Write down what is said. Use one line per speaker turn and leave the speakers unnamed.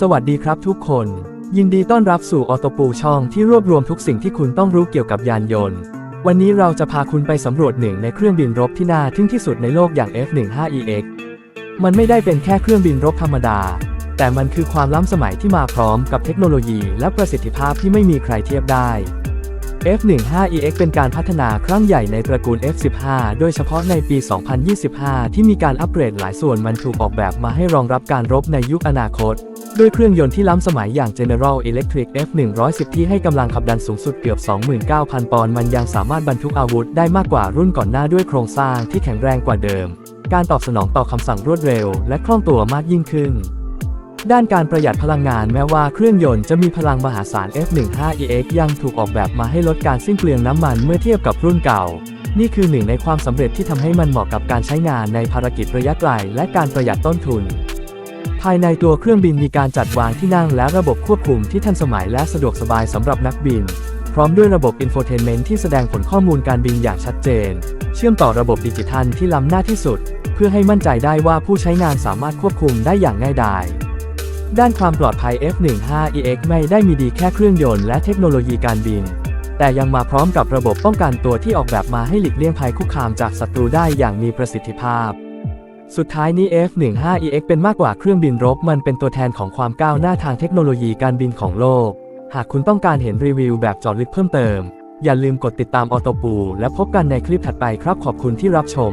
สวัสดีครับทุกคน ยินดีต้อนรับสู่ออโตปูช่องที่รวบรวมทุกสิ่งที่คุณต้องรู้เกี่ยวกับยานยนต์ วันนี้เราจะพาคุณไปสำรวจหนึ่งในเครื่องบินรบที่น่าทึ่งที่สุดในโลกอย่าง F-15EX มันไม่ได้เป็นแค่เครื่องบินรบธรรมดา แต่มันคือความล้ำสมัยที่มาพร้อมกับเทคโนโลยีและประสิทธิภาพที่ไม่มีใครเทียบได้ F-15EX เป็นการพัฒนาครั้งใหญ่ในตระกูล F-15 โดยเฉพาะในปี 2025 ที่มีการอัปเกรดหลายส่วนมันถูกออกแบบมาให้รองรับการรบในยุคอนาคต ด้วยเครื่องยนต์ที่ล้ำสมัยอย่าง General Electric F110 ที่ให้กำลังขับดันสูงสุดเกือบ 29,000 ปอนด์ มันยังสามารถบรรทุกอาวุธได้มากกว่ารุ่นก่อนหน้าด้วยโครงสร้างที่แข็งแรงกว่าเดิม การตอบสนองต่อคำสั่งรวดเร็ว และคล่องตัวมากยิ่งขึ้น ด้านการประหยัดพลังงานแม้ว่าเครื่องยนต์จะมีพลังมหาศาล F15EX ยังถูกออกแบบมาให้ลดการสิ้นเปลืองน้ำมันเมื่อเทียบกับรุ่นเก่า นี่คือหนึ่งในความสำเร็จที่ทำให้มันเหมาะกับการใช้งานในภารกิจระยะไกลและการประหยัดต้นทุน ภายในตัวเครื่องบินมีการจัดวางที่นั่งและระบบควบคุมที่ทันสมัยและสะดวกสบายสำหรับนักบิน พร้อมด้วยระบบอินโฟเทนเมนต์ที่แสดงผลข้อมูลการบินอย่างชัดเจน เชื่อมต่อระบบดิจิทัลที่ล้ำหน้าที่สุด เพื่อให้มั่นใจได้ว่าผู้ใช้งานสามารถควบคุมได้อย่างง่ายดาย ด้านความปลอดภัย F15EX ไม่ได้มีดีแค่เครื่องยนต์และเทคโนโลยีการบิน แต่ยังมาพร้อมกับระบบป้องกันตัวที่ออกแบบมาให้หลีกเลี่ยงภัยคุกคามจากศัตรูได้อย่างมีประสิทธิภาพ สุดท้ายนี้ F15EX เป็นมากกว่าเครื่องบินรบ มันเป็นตัวแทนของความก้าวหน้าทางเทคโนโลยีการบินของโลก หากคุณต้องการเห็นรีวิวแบบจอดลึกเพิ่มเติม อย่าลืมกดติดตามออโตปู และพบกันในคลิปถัดไปครับขอบคุณที่รับชม